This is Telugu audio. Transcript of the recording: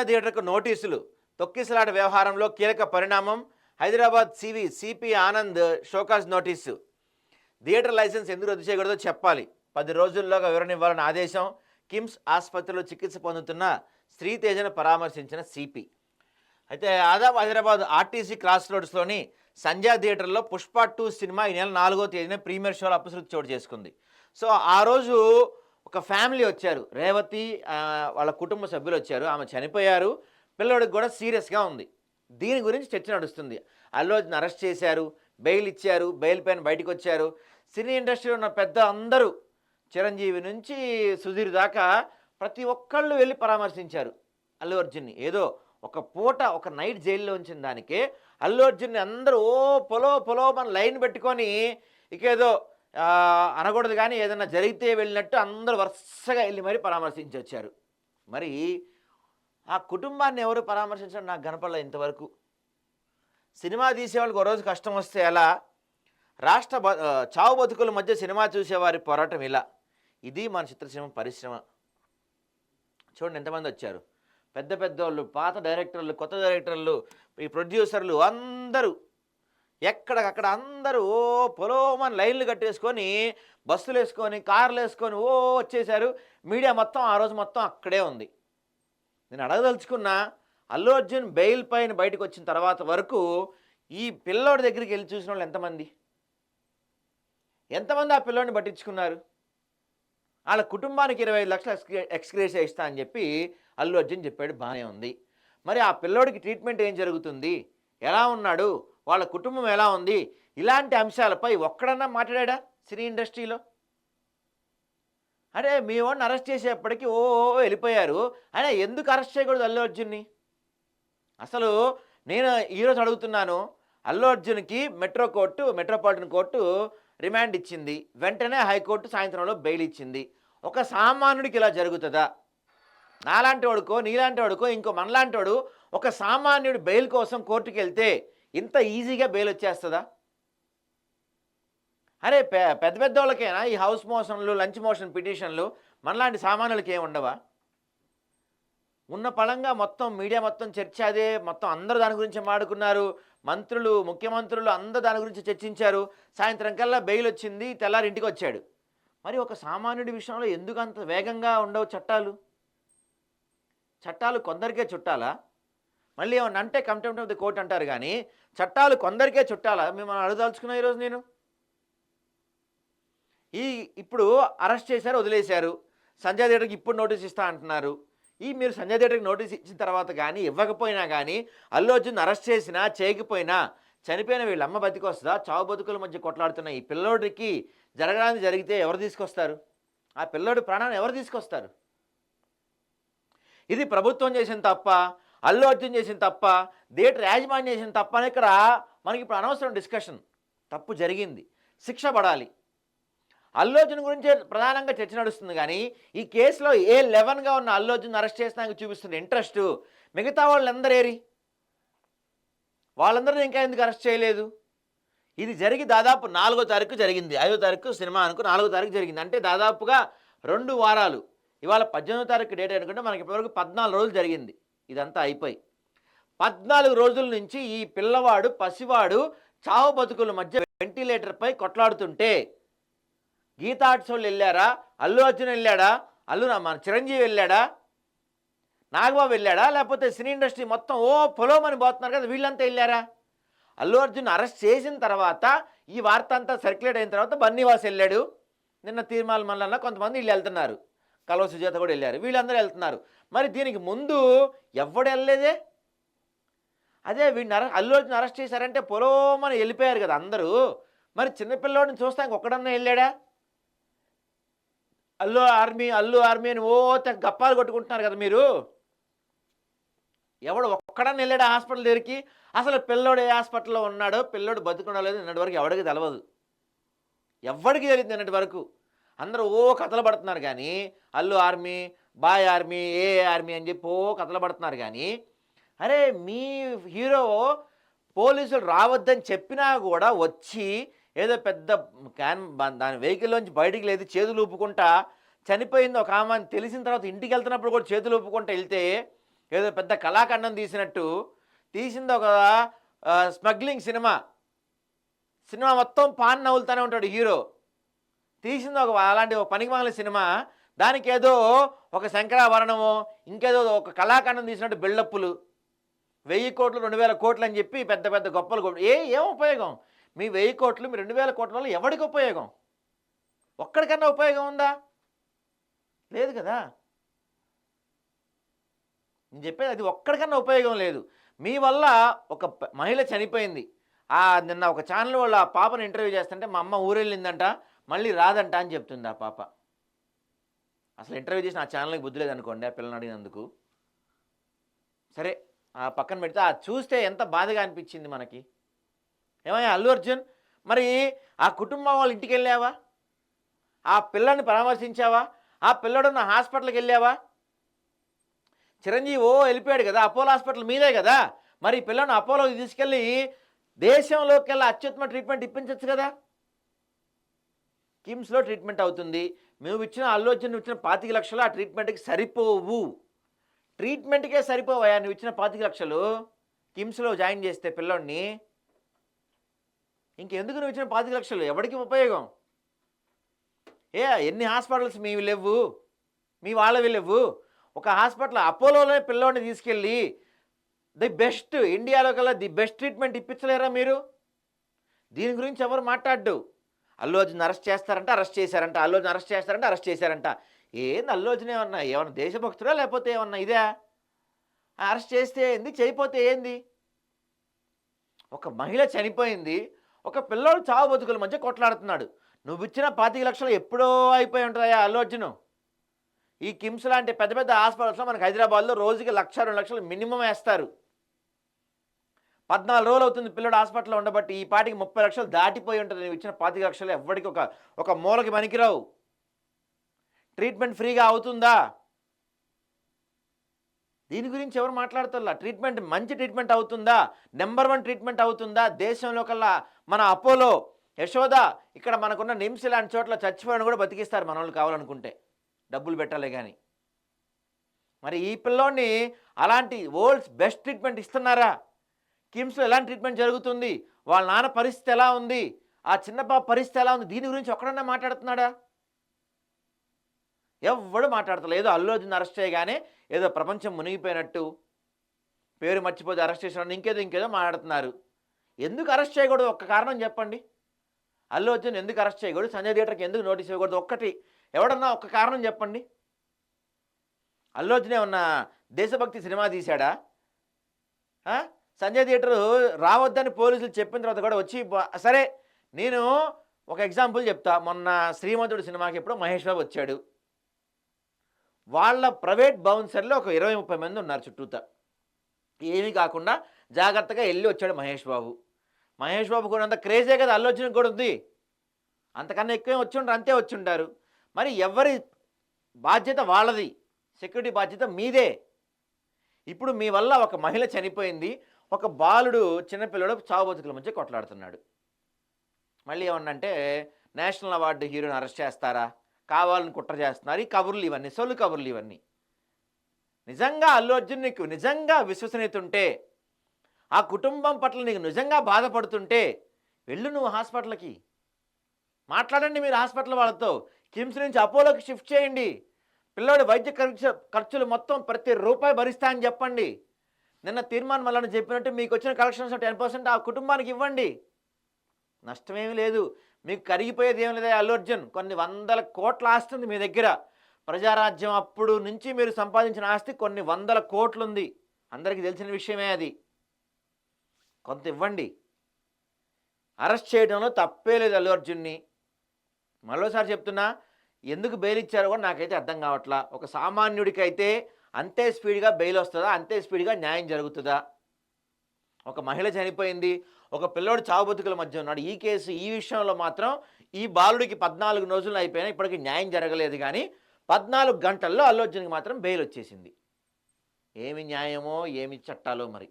సంధ్యా థియేటర్కు నోటీసులు. తొక్కిసలాట వ్యవహారంలో కీలక పరిణామం Hyderabad CV CP Anand show cause notice. Theatre licence ఎందుకు రద్దు చేయకూడదో చెప్పాలి. పది రోజుల్లోగా వివరణ ఇవ్వాలని ఆదేశం కిమ్స్ ఆసుపత్రిలో చికిత్స పొందుతున్న శ్రీతేజను పరామర్శించిన సిపి. అయితే ఆదాబ్ హైదరాబాద్ ఆర్టీసీ క్రాస్ రోడ్స్లోని సంధ్యా థియేటర్లో పుష్ప టూ సినిమా ఈ నెల నాలుగో తేదీన ప్రీమియర్ షోలో అపశృతి చోటు చేసుకుంది. సో ఆ రోజు ఒక ఫ్యామిలీ వచ్చారు. రేవతి వాళ్ళ కుటుంబ సభ్యులు వచ్చారు. ఆమె చనిపోయారు. పిల్లవాడికి కూడా సీరియస్గా ఉంది. దీని గురించి చర్చ నడుస్తుంది. అల్లు అర్జున్ అరెస్ట్ చేశారు. బెయిల్ ఇచ్చారు. బెయిల్ పైన బయటకు వచ్చారు సినీ ఇండస్ట్రీలో ఉన్న పెద్ద అందరూ చిరంజీవి నుంచి సుధీర్ దాకా ప్రతి ఒక్కళ్ళు వెళ్ళి పరామర్శించారు అల్లు అర్జున్ని. ఏదో ఒక పూట ఒక నైట్ జైల్లో ఉంచిన దానికే అల్లు అర్జున్ని అందరూ ఓ పొలో పొలో మన లైన్ పెట్టుకొని ఇకేదో అనకూడదు కానీ ఏదైనా జరిగితే వెళ్ళినట్టు అందరూ వరుసగా వెళ్ళి మరీ పరామర్శించి వచ్చారు. మరి ఆ కుటుంబాన్ని ఎవరు పరామర్శించడం నాకు కనపడలే ఇంతవరకు. సినిమా తీసేవాళ్ళకి ఒక రోజు కష్టం వస్తే ఎలా? రాష్ట్ర బ చావు బతుకుల మధ్య సినిమా చూసేవారి పోరాటం ఇలా. ఇది మన చిత్రసీమ పరిశ్రమ. చూడండి ఎంతమంది వచ్చారు. పెద్ద పెద్దోళ్ళు పాత డైరెక్టర్లు కొత్త డైరెక్టర్లు ఈ ప్రొడ్యూసర్లు అందరూ ఎక్కడికక్కడ అందరూ ఓ పొలోమని లైన్లు కట్టేసుకొని బస్సులు వేసుకొని కార్లు వేసుకొని ఓ వచ్చేసారు మీడియా మొత్తం ఆ రోజు మొత్తం అక్కడే ఉంది. నేను అడగదలుచుకున్నా అల్లు అర్జున్ బెయిల్ పైన బయటకు వచ్చిన తర్వాత వరకు ఈ పిల్లోడి దగ్గరికి వెళ్ళి చూసిన వాళ్ళు ఎంతమంది? ఎంతమంది ఆ పిల్లోడిని పట్టించుకున్నారు? వాళ్ళ కుటుంబానికి ఇరవై ఐదు లక్షలు ఎక్స్గ్రే ఎక్స్గ్రేషియా ఇస్తా అని చెప్పి అల్లు అర్జున్ చెప్పాడు బాగానే ఉంది. మరి ఆ పిల్లోడికి ట్రీట్మెంట్ ఏం జరుగుతుంది? ఎలా ఉన్నాడు? వాళ్ళ కుటుంబం ఎలా ఉంది? ఇలాంటి అంశాలపై ఒక్కడన్నా మాట్లాడా సినీ ఇండస్ట్రీలో? అరే మీ వాడిని అరెస్ట్ చేసేప్పటికీ ఓ ఓ వెళ్ళిపోయారు. అయినా ఎందుకు అరెస్ట్ చేయకూడదు అల్లు అర్జున్ని? అసలు నేను ఈరోజు అడుగుతున్నాను అల్లు అర్జున్కి metro court metropolitan court remand ఇచ్చింది. వెంటనే హైకోర్టు సాయంత్రంలో బెయిల్ ఇచ్చింది. ఒక సామాన్యుడికి ఇలా జరుగుతుందా? నాలాంటి వాడుకో నీలాంటి వాడుకో ఇంకో మనలాంటి వాడు ఒక సామాన్యుడు బెయిల్ కోసం కోర్టుకి వెళ్తే ఇంత ఈజీగా బెయిల్ వచ్చేస్తుందా? అరే పె పెద్ద పెద్ద వాళ్ళకైనా ఈ హౌస్ మోషన్లు లంచ్ మోషన్ పిటిషన్లు? మనలాంటి సామాన్యులకి ఏమి ఉండవా? ఉన్న పళంగా మొత్తం మీడియా మొత్తం చర్చ అదే మొత్తం అందరూ దాని గురించి మాడుకున్నారు. మంత్రులు ముఖ్యమంత్రులు అందరూ దాని గురించి చర్చించారు. సాయంత్రం కల్లా బెయిల్ వచ్చింది తెల్లారి ఇంటికి వచ్చాడు. మరి ఒక సామాన్యుడి విషయంలో ఎందుకు అంత వేగంగా ఉండవు చట్టాలు? చట్టాలు కొందరికే చుట్టాలా? మళ్ళీ ఏమన్నా అంటే కంటెంప్ట్ ఆఫ్ ది కోర్ట్ అంటారు కానీ చట్టాలు కొందరికే చుట్టాలా? మిమ్మల్ని అడగదలుచుకున్నా ఈరోజు నేను? ఈ ఇప్పుడు అరెస్ట్ చేశారు వదిలేశారు. సంజయ్ థియేటర్కి ఇప్పుడు నోటీస్ ఇస్తా అంటున్నారు. ఈ మీరు సంజయ్ థియేటర్కి నోటీస్ ఇచ్చిన తర్వాత కానీ ఇవ్వకపోయినా కానీ అల్లు అర్జున్ అరెస్ట్ చేసినా చేయకపోయినా చనిపోయిన వీళ్ళ అమ్మ బతికొస్తుందా? చావు బతుకుల మధ్య కొట్లాడుతున్న ఈ పిల్లోడికి జరగడానికి జరిగితే ఎవరు తీసుకొస్తారు? ఆ పిల్లోడి ప్రాణాన్ని ఎవరు తీసుకొస్తారు? ఇది ప్రభుత్వం చేసిన తప్ప అల్లు అర్జున్ చేసిన తప్ప థియేటర్ యాజమాన్యం చేసిన తప్ప అని ఇక్కడ మనకి ఇప్పుడు అనవసరం డిస్కషన్. తప్పు జరిగింది. శిక్ష పడాలి. అల్లు అర్జున్ గురించే ప్రధానంగా చర్చ నడుస్తుంది కానీ ఈ కేసులో ఏ లెవెన్గా ఉన్న అల్లు అర్జున్ అరెస్ట్ చేసినాక చూపిస్తున్న ఇంట్రెస్ట్ మిగతా వాళ్ళందరూ ఏరి? వాళ్ళందరూ ఇంకా ఎందుకు అరెస్ట్ చేయలేదు? ఇది జరిగి దాదాపు నాలుగో తారీఖు జరిగింది. ఐదో తారీఖు సినిమా అనుకు నాలుగో తారీఖు జరిగింది. అంటే దాదాపుగా రెండు వారాలు. ఇవాళ పద్దెనిమిదో తారీఖు డేట్ అనుకుంటే మనకి ఇప్పటివరకు పద్నాలుగు రోజులు జరిగింది. ఇదంతా అయిపోయి. పద్నాలుగు రోజుల నుంచి ఈ పిల్లవాడు పసివాడు చావు బతుకుల మధ్య వెంటిలేటర్పై కొట్లాడుతుంటే గీతా వాళ్ళు వెళ్ళారా? అల్లు అర్జున్ వెళ్ళాడా? అల్లు మన చిరంజీవి వెళ్ళాడా? నాగబాబు వెళ్ళాడా? లేకపోతే సినీ ఇండస్ట్రీ మొత్తం ఓ పొలోమని పోతున్నారు కదా వీళ్ళంతా వెళ్ళారా? అల్లు అర్జున్ అరెస్ట్ చేసిన తర్వాత ఈ వార్త అంతా సర్క్యులేట్ అయిన తర్వాత బన్నీవాస్ వెళ్ళాడు. నిన్న తీర్మాల మల్లన్న కొంతమంది వీళ్ళు వెళ్తున్నారు. కలవ సుజాత కూడా వెళ్ళారు. వీళ్ళందరూ వెళ్తున్నారు. మరి దీనికి ముందు ఎవడు వెళ్ళలేదే? అదే వీడిని అర అల్లు అర్జున్ అరెస్ట్ చేశారంటే పొలోమని వెళ్ళిపోయారు కదా అందరూ. మరి చిన్నపిల్లోడిని చూస్తానికి ఒక్కడన్నా వెళ్ళాడా? అల్లు ఆర్మీ అల్లు ఆర్మీ అని ఓ గప్పాలు కొట్టుకుంటున్నారు కదా మీరు. ఎవడు ఒక్కడన్నా వెళ్ళాడు హాస్పిటల్ దగ్గరికి? అసలు పిల్లోడు ఏ హాస్పిటల్లో ఉన్నాడో పిల్లోడు బతుకున్నా లేదు నిన్నటి వరకు ఎవడికి తెలవదు. ఎవడికి తెలియదు నిన్నటి వరకు. అందరూ ఓ కథలు పడుతున్నారు కానీ అల్లు ఆర్మీ బాయ్ ఆర్మీ ఏ ఆర్మీ అని చెప్పి ఓ కథలు పడుతున్నారు కానీ అరే మీ హీరో పోలీసులు రావద్దని చెప్పినా కూడా వచ్చి ఏదో పెద్ద క్యాన్ దాని వెహికల్లోంచి బయటికి లేదు చేతులు ఊపుకుంటా చనిపోయింది ఒక ఆమె తెలిసిన తర్వాత ఇంటికి వెళ్తున్నప్పుడు కూడా చేతులు ఊపుకుంటా వెళ్తే ఏదో పెద్ద కళాఖండం తీసినట్టు తీసింది ఒక స్మగ్లింగ్ సినిమా. సినిమా మొత్తం పాన్ నవ్వులుతూనే ఉంటాడు హీరో. తీసింది ఒక అలాంటి ఒక పనికిమాల సినిమా. దానికి ఏదో ఒక శంకరాభరణమో ఇంకేదో ఒక కళాఖండం తీసినట్టు బిల్డప్పులు వెయ్యి కోట్లు రెండు వేల కోట్లు అని చెప్పి పెద్ద పెద్ద గొప్పలు ఏ ఏం ఉపయోగం? మీ వెయ్యి కోట్లు మీ రెండు వేల కోట్ల వల్ల ఎవరికి ఉపయోగం? ఒక్కడికన్నా ఉపయోగం ఉందా? లేదు కదా. నేను చెప్పేది అది ఒక్కడికన్నా ఉపయోగం లేదు. మీ వల్ల ఒక మహిళ చనిపోయింది. ఆ నిన్న ఒక ఛానల్ వాళ్ళు ఆ పాపను ఇంటర్వ్యూ చేస్తుంటే మా అమ్మ ఊరెళ్ళిందంట మళ్ళీ రాదంట అని చెప్తుంది ఆ పాప. అసలు ఇంటర్వ్యూ చేసి నా ఛానల్కి బుద్ధి లేదనుకోండి ఆ పిల్లని అడిగినందుకు. సరే ఆ పక్కన పెడితే ఆ చూస్తే ఎంత బాధగా అనిపించింది మనకి. ఏమయ్యా అల్లు అర్జున్? మరి ఆ కుటుంబం వాళ్ళ ఇంటికి వెళ్ళావా? ఆ పిల్లని పరామర్శించావా? ఆ పిల్లడున్న హాస్పిటల్కి వెళ్ళావా? చిరంజీవి ఓ వెళ్ళిపోయాడు కదా అపోలో హాస్పిటల్ మీదే కదా. మరి పిల్లను పిల్లని అపోలోకి తీసుకెళ్ళి దేశంలోకి వెళ్ళి అత్యుత్తమ ట్రీట్మెంట్ ఇప్పించవచ్చు కదా. కిమ్స్లో ట్రీట్మెంట్ అవుతుంది. మేము ఇచ్చిన అల్లు అర్జున్ ఇచ్చిన పాతిక లక్షలు ఆ ట్రీట్మెంట్కి సరిపోవు. ట్రీట్మెంట్కే సరిపోవయా? నువ్వు ఇచ్చిన పాతిక లక్షలు కిమ్స్లో జాయిన్ చేస్తే పిల్లోడిని. ఇంకెందుకు నువ్వు ఇచ్చిన పాతిక లక్షలు? ఎవరికి ఉపయోగం? ఏ ఎన్ని హాస్పిటల్స్ మీవి లేవు? మీ వాళ్ళవి లేవు? ఒక హాస్పిటల్ అపోలోనే పిల్లోడిని తీసుకెళ్ళి ది బెస్ట్ ఇండియాలో కల్లా ది బెస్ట్ ట్రీట్మెంట్ ఇప్పించలేరా మీరు? దీని గురించి ఎవరు మాట్లాడ్డు? అల్లు అర్జున్ అరెస్ట్ చేస్తారంట అరెస్ట్ చేశారంట. అల్లు అర్జున్ అరెస్ట్ చేస్తారంట అరెస్ట్ చేశారంట. ఏంది అల్లు అర్జున్ ఏమన్నా ఏమన్నా దేశభక్తుడా లేకపోతే ఏమన్నా ఇదే? అరెస్ట్ చేస్తే ఏంది? చేయపోతే ఏంది? ఒక మహిళ చనిపోయింది ఒక పిల్లోడు చావు బతుకుల మధ్య కొట్లాడుతున్నాడు. నువ్వు ఇచ్చిన పాతిక లక్షలు ఎప్పుడో అయిపోయి ఉంటాయా అల్లు అర్జును? ఈ కిమ్స్ లాంటి పెద్ద పెద్ద హాస్పిటల్స్లో మనకు హైదరాబాద్లో రోజుకి లక్ష రెండు లక్షలు మినిమం వేస్తారు. పద్నాలుగు రోజులు అవుతుంది పిల్లడు హాస్పిటల్లో ఉండబట్టి ఈ పాటికి ముప్పై లక్షలు దాటిపోయి ఉంటుంది. నువ్వు ఇచ్చిన పాతిక లక్షలు ఎవరికి ఒక ఒక మూలకి పనికిరావు. ట్రీట్మెంట్ ఫ్రీగా అవుతుందా? దీని గురించి ఎవరు మాట్లాడుతున్నా ట్రీట్మెంట్ మంచి ట్రీట్మెంట్ అవుతుందా? నెంబర్ వన్ ట్రీట్మెంట్ అవుతుందా? దేశంలో కల్లా మన అపోలో యశోద ఇక్కడ మనకున్న నిమ్స్ లాంటి చోట్ల చచ్చిపోయిన కూడా బతికిస్తారు మన వాళ్ళు కావాలనుకుంటే. డబ్బులు పెట్టాలి కానీ మరి ఈ పిల్లోని అలాంటి వరల్డ్స్ బెస్ట్ ట్రీట్మెంట్ ఇస్తున్నారా? కిమ్స్లో ఎలాంటి ట్రీట్మెంట్ జరుగుతుంది? వాళ్ళ నాన్న పరిస్థితి ఎలా ఉంది? ఆ చిన్న పాప పరిస్థితి ఎలా ఉంది? దీని గురించి ఒక్కడన్నా మాట్లాడుతున్నాడా? ఎవ్వడు మాట్లాడతలేదు ఏదో అల్లు అర్జున్ అరెస్ట్ చేయగానే ఏదో ప్రపంచం మునిగిపోయినట్టు. పేరు మర్చిపోతే అరెస్ట్ చేసిన ఇంకేదో ఇంకేదో మాట్లాడుతున్నారు. ఎందుకు అరెస్ట్ చేయకూడదు? ఒక్క కారణం చెప్పండి. అల్లు అర్జున్ ఎందుకు అరెస్ట్ చేయకూడదు? సంజయ్ థియేటర్కి ఎందుకు నోటీస్ ఇవ్వకూడదు? ఒక్కటి. ఎవడన్నా ఒక్క కారణం చెప్పండి. అల్లు అర్జునే ఏమన్నా దేశభక్తి సినిమా తీశాడా? సంజయ్ థియేటర్ రావద్దని పోలీసులు చెప్పిన తర్వాత కూడా వచ్చి సరే నేను ఒక ఎగ్జాంపుల్ చెప్తా. మొన్న శ్రీమంతుడు సినిమాకి ఎప్పుడు మహేష్ బాబు వచ్చాడు. వాళ్ళ ప్రైవేట్ బౌన్సర్లో ఒక ఇరవై ముప్పై మంది ఉన్నారు చుట్టూతా. ఏమీ కాకుండా జాగ్రత్తగా వెళ్ళి వచ్చాడు మహేష్ బాబు. మహేష్ బాబు కూడా అంత క్రేజే కదా అల్లు కూడా ఉంది. అంతకన్నా ఎక్కువే వచ్చి ఉండరు అంతే వచ్చి ఉంటారు మరి ఎవరి బాధ్యత వాళ్ళది? సెక్యూరిటీ బాధ్యత మీదే. ఇప్పుడు మీ వల్ల ఒక మహిళ చనిపోయింది. ఒక బాలుడు చిన్నపిల్లడు చావుబతుకుల మధ్య కొట్లాడుతున్నాడు. మళ్ళీ ఏమన్నంటే నేషనల్ అవార్డు హీరోని అరెస్ట్ చేస్తారా? కావాలని కుట్ర చేస్తున్నారు. ఈ కబుర్లు ఇవన్నీ సొల్లు కబుర్లు ఇవన్నీ. నిజంగా అల్లు అర్జున్ నీకు నిజంగా విశ్వసనీయత ఉంటే ఆ కుటుంబం పట్ల నీకు నిజంగా బాధపడుతుంటే వెళ్ళు నువ్వు హాస్పిటల్కి. మాట్లాడండి మీరు హాస్పిటల్ వాళ్ళతో. కిమ్స్ నుంచి అపోలోకి షిఫ్ట్ చేయండి. పిల్లోడి వైద్య ఖర్చు ఖర్చులు మొత్తం ప్రతి రూపాయి భరిస్తా అని చెప్పండి. నిన్న తీర్మానం వల్ల చెప్పినట్టు మీకు వచ్చిన కలెక్షన్స్ టెన్ పర్సెంట్ ఆ కుటుంబానికి ఇవ్వండి. నష్టమేమీ లేదు. మీకు కరిగిపోయేది ఏం లేదా అల్లు అర్జున్. కొన్ని వందల కోట్ల ఆస్తి ఉంది మీ దగ్గర. ప్రజారాజ్యం అప్పుడు నుంచి మీరు సంపాదించిన ఆస్తి కొన్ని వందల కోట్లు ఉంది అందరికీ తెలిసిన విషయమే అది. కొంత ఇవ్వండి. అరెస్ట్ చేయడంలో తప్పే లేదు అల్లు అర్జున్ని. మరోసారి చెప్తున్నా ఎందుకు బెయిల్ ఇచ్చారో కూడా నాకైతే అర్థం కావట్లా. ఒక సామాన్యుడికి అయితే అంతే స్పీడ్గా బెయిల్ వస్తుందా? అంతే స్పీడ్గా న్యాయం జరుగుతుందా? ఒక మహిళ చనిపోయింది ఒక పిల్లోడు చావు బతుకుల మధ్య ఉన్నాడు. ఈ కేసు ఈ విషయంలో మాత్రం ఈ బాలుడికి పద్నాలుగు రోజులు అయిపోయినా ఇప్పటికి న్యాయం జరగలేదు కానీ పద్నాలుగు గంటల్లో అల్లు అర్జున్కి మాత్రం బెయిల్ వచ్చేసింది. ఏమి న్యాయమో ఏమి చట్టాలో మరి.